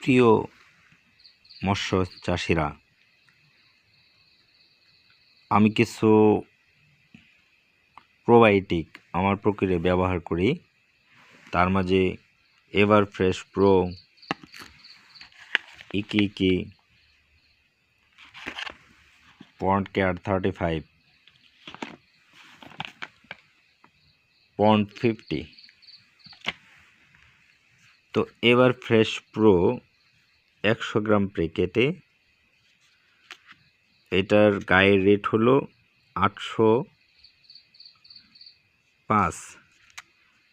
প্রিয় মৎস্য চাষিরা, আমি কিছু প্রোবায়োটিক আমার পুকুরে ব্যবহার করি। তার মাঝে এভার ফ্রেশ প্রো ইকি ইকি pond care thirty five pond fifty তো এবার ফ্রেশ প্রো একশো গ্রাম প্যাকেটে এটার গায়ের রেট হলো আটশো পাঁচ।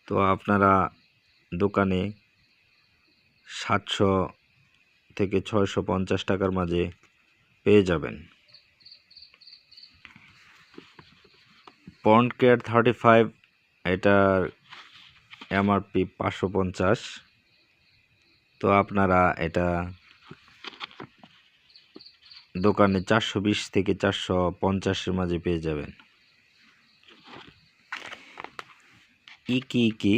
তো আপনারা দোকানে সাতশো থেকে ছয়শো পঞ্চাশ টাকার মাঝে পেয়ে যাবেন। পন্ড কেয়ার থার্টি ফাইভ, এটার এমআরপি পাঁচশো পঞ্চাশ। তো আপনারা এটা দোকানে চারশো বিশ থেকে চারশো পঞ্চাশের মাঝে পেয়ে যাবেন। ইকি ইকি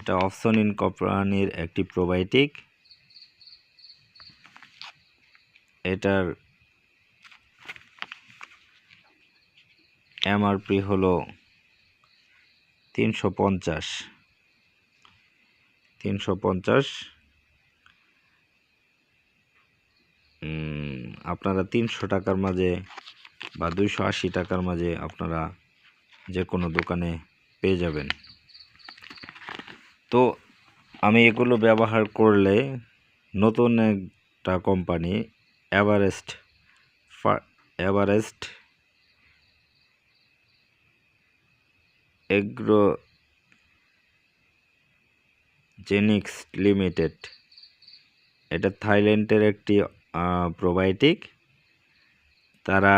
এটা অপশনিন কোম্পানির একটি প্রোবায়োটিক। এটার এমআরপি হলো তিনশো পঞ্চাশ। তিনশো পঞ্চাশ। আপনারা তিনশো টাকার মাঝে বা দুইশো আশি টাকার মাঝে আপনারা যে কোনো দোকানে পেয়ে যাবেন। তো আমি এগুলো ব্যবহার করলে নতুন একটা company Everest Everest agro genix limited. এটা থাইল্যান্ডের একটি প্রোবায়োটিক তারা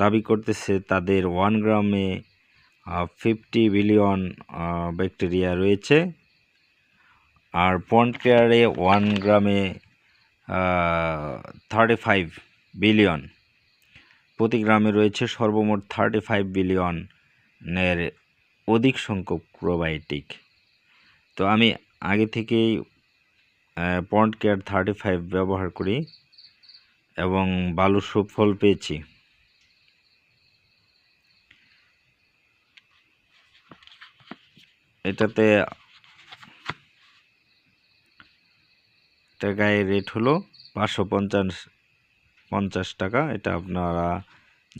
দাবি করতেছে তাদের ওয়ান গ্রামে ফিফটি বিলিয়ন ব্যাকটেরিয়া রয়েছে। আর পন্ড কেয়ারে ওয়ান গ্রামে থার্টি ফাইভ বিলিয়ন প্রতি গ্রামে রয়েছে সর্বমোট থার্টি ফাইভ বিলিয়নের অধিক সংখ্যক প্রোবায়োটিক তো আমি আগে থেকেই পন্ড কেয়ার থার্টি ফাইভ ব্যবহার করি এবং ভালো সুফল পেয়েছি। এটাতে এটা গায়ে রেট হলো পাঁচশো পঞ্চাশ পঞ্চাশ টাকা। এটা আপনারা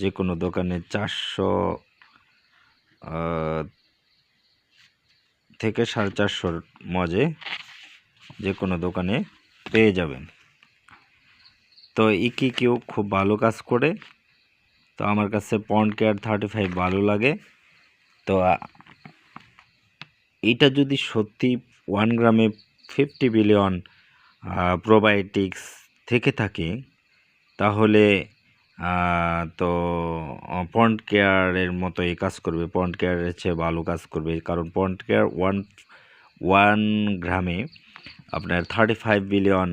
যে কোনো দোকানে চারশো থেকে সাড়ে চারশোর মজে যে কোনো দোকানে পেয়ে যাবেন। তো ইকি কেউ খুব ভালো কাজ করে, তো আমার কাছে পন্ড কেয়ার থার্টি ফাইভ ভালো লাগে। তো এটা যদি সত্যি ওয়ান গ্রামে ফিফটি বিলিয়ন প্রোবায়োটিক্স থেকে থাকে, তাহলে তো পন্ড কেয়ারের মতো এই কাজ করবে পন্ড কেয়ারের চেয়ে ভালো কাজ করবে। কারণ পন্ড কেয়ার ওয়ান ওয়ান গ্রামে আপনার থার্টি ফাইভ বিলিয়ন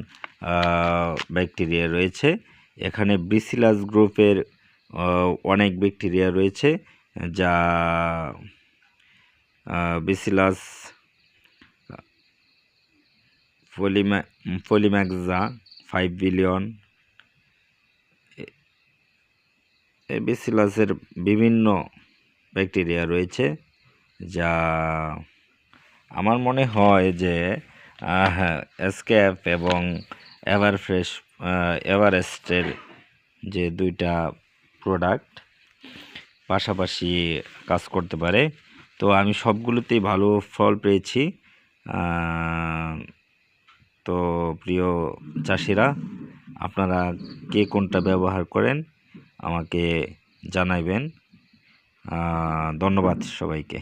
ব্যাকটেরিয়া রয়েছে। এখানে ব্রিসিলাস গ্রুপের অনেক ব্যাকটেরিয়া রয়েছে, যা বিসিলাস ফলিম্যা ফলিম্যাক্সা ফাইভ বিলিয়ন বেসিলাসের বিভিন্ন ব্যাকটেরিয়া রয়েছে, যা আমার মনে হয় যে এসক্যাপ এবং এভারফ্রেশ এভারেস্টের যে দুইটা প্রোডাক্ট পাশাপাশি কাজ করতে পারে। তো আমি সবগুলোতেই ভালো ফল পেয়েছি। তো প্রিয় চাষিরা, আপনারা কে কোনটা ব্যবহার করেন? আমাকে জানাইবেন। ধন্যবাদ সবাইকে।